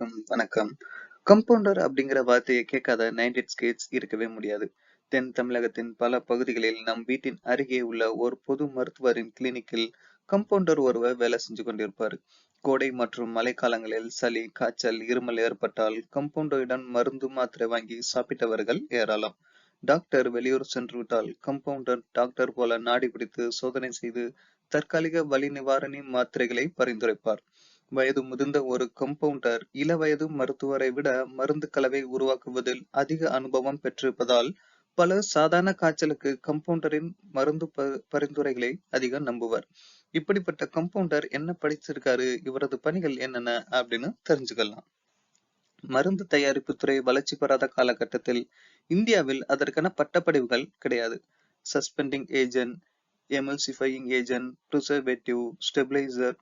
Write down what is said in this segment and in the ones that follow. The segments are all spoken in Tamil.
அனைவருக்கும் வணக்கம். கம்பவுண்டர் அப்படிங்கிற வார்த்தையை கேட்காத நைன்டி ஸ்கேட்ஸ் இருக்கவே முடியாது. தென் தமிழகத்தின் பல பகுதிகளில் நம் வீட்டின் அருகே உள்ள ஒரு பொது மருத்துவரின் கிளினிக்கில் கம்பவுண்டர் ஒருவர் வேலை செஞ்சு கொண்டிருப்பார். கோடை மற்றும் மழைக்காலங்களில் சளி காய்ச்சல் இருமல் ஏற்பட்டால் கம்பவுண்டரிடம் மருந்து மாத்திரை வாங்கி சாப்பிட்டவர்கள் ஏராளம். டாக்டர் வெளியூர் சென்று விட்டால் கம்பவுண்டர் டாக்டர் போல நாடி பிடித்து சோதனை செய்து தற்காலிக வலி நிவாரணி மாத்திரைகளை பரிந்துரைப்பார். வயது முதிர்ந்த ஒரு கம்பவுண்டர் இளவயது மருத்துவரை விட மருந்து கலவை உருவாக்குவதில் அதிக அனுபவம் பெற்றிருப்பதால் பல சாதாரண காய்ச்சலுக்கு கம்பவுண்டரின் மருந்து பரிந்துரைகளை அதிகம் நம்புவர். இப்படிப்பட்ட கம்பவுண்டர் என்ன படிச்சிருக்காரு இவரது பணிகள் என்னென்ன அப்படின்னு தெரிஞ்சுக்கலாம். மருந்து தயாரிப்பு துறை வளர்ச்சி பெறாத காலகட்டத்தில் இந்தியாவில் அதற்கான பட்டப்படிவுகள் கிடையாது. Suspending agent emulsifying agent preservative stabilizer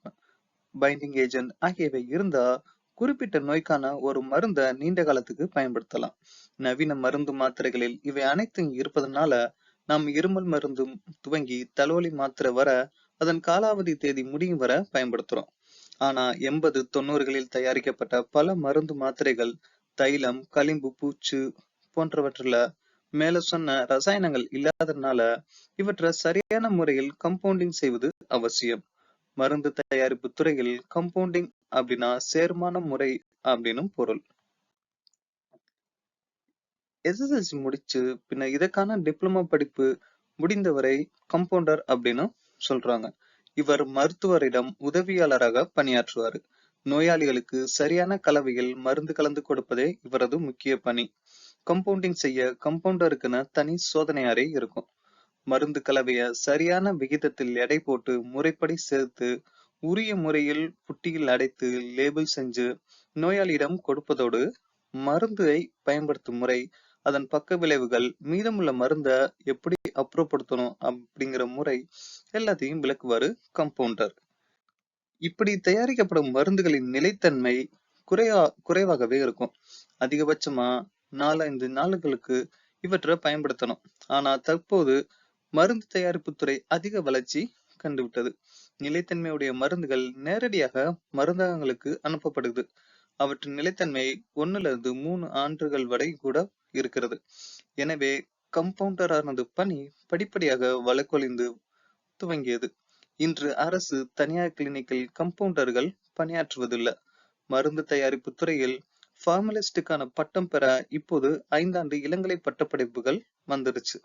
binding agent ஆகியவை இருந்தா குறிப்பிட்ட நோய்க்கான ஒரு மருந்த நீண்ட காலத்துக்கு பயன்படுத்தலாம். நவீன மருந்து மாத்திரைகளில் இவை அனைத்தும் இருப்பதனால நாம் இருமல் மருந்து துவங்கி தலைவலி மாத்திரை வர அதன் காலாவதி தேதி முடியும் வர பயன்படுத்துறோம். ஆனா எண்பது தொண்ணூறுகளில் தயாரிக்கப்பட்ட பல மருந்து மாத்திரைகள் தைலம் களிம்பு பூச்சு போன்றவற்றில் மேல சொன்ன ரசாயனங்கள் இல்லாததுனால இவற்றை சரியான முறையில் கம்பவுண்டிங் செய்வது அவசியம். மருந்து தயாரிப்பு துறையில் கம்பவுண்டிங் அப்படின்னா சேர்மான முறை அப்படின்னு பொருள். எஸ்எஸ்எல்சி முடிச்சு பின்ன இதற்கான டிப்ளமா படிப்பு முடிந்தவரை கம்பவுண்டர் அப்படின்னு சொல்றாங்க. இவர் மருத்துவரிடம் உதவியாளராக பணியாற்றுவார். நோயாளிகளுக்கு சரியான கலவையில் மருந்து கலந்து கொடுப்பதே இவரது முக்கிய பணி. கம்பவுண்டிங் செய்ய கம்பவுண்டருக்குன்னு தனி சோதனை அறை இருக்கும். மருந்து கலவைய சரியான விகிதத்தில் எடை போட்டு முறைப்படி சேர்த்து உரிய முறையில் புட்டியில் அடைத்து லேபிள் செஞ்சு நோயாளியிடம் கொடுப்பதோடு மருந்தை பயன்படுத்தும் முறை அதன் பக்க விளைவுகள் மீதமுள்ள மருந்த எப்படி அப்புறப்படுத்தணும் அப்படிங்கிற முறை எல்லாத்தையும் விளக்குவாரு கம்பவுண்டர் இப்படி தயாரிக்கப்படும் மருந்துகளின் நிலைத்தன்மை குறையா குறைவாகவே இருக்கும். அதிகபட்சமா நாலஞ்சு நாளுகளுக்கு இவற்றை பயன்படுத்தணும். ஆனா தற்போது மருந்து தயாரிப்பு துறை அதிக வளர்ச்சி கண்டுவிட்டது. நிலைத்தன்மையுடைய மருந்துகள் நேரடியாக மருந்தகங்களுக்கு அனுப்பப்படுது. அவற்றின் நிலைத்தன்மை ஒன்னிலிருந்து மூணு ஆண்டுகள் வரை கூட இருக்கிறது. எனவே கம்பவுண்டரானது பணி படிப்படியாக வழக்கொழிந்து துவங்கியது. இன்று அரசு தனியார் கிளினிக்கில் கம்பவுண்டர்கள் பணியாற்றுவதில்லை. மருந்து தயாரிப்பு துறையில் ஃபார்மலிஸ்டுக்கான பட்டம் பெற இப்போது ஐந்தாண்டு இளங்கலை பட்டப்படிப்புகள் வந்துருச்சு.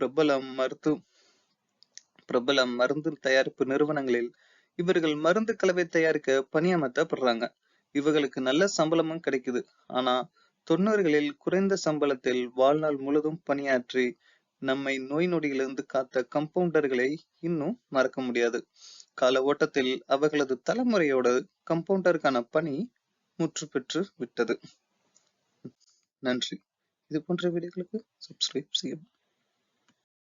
பிரபலம் மருத்துவ பிரபல மருந்து தயாரிப்பு நிறுவனங்களில் இவர்கள் மருந்து கலவை தயாரிக்க பணியமர்த்தப்படுறாங்க. இவர்களுக்கு நல்ல சம்பளமும் கிடைக்குது. ஆனா தொண்ணூறுகளில் குறைந்த சம்பளத்தில் வாழ்நாள் முழுதும் பணியாற்றி நம்மை நோய் நொடியிலிருந்து காத்த கம்பவுண்டர்களை இன்னும் மறக்க முடியாது. கால ஓட்டத்தில் அவர்களது தலைமுறையோட கம்பவுண்டருக்கான பணி முற்று பெற்று விட்டது. நன்றி. இது போன்ற வீடியோக்களுக்கு சப்ஸ்கிரைப் செய்யவும்.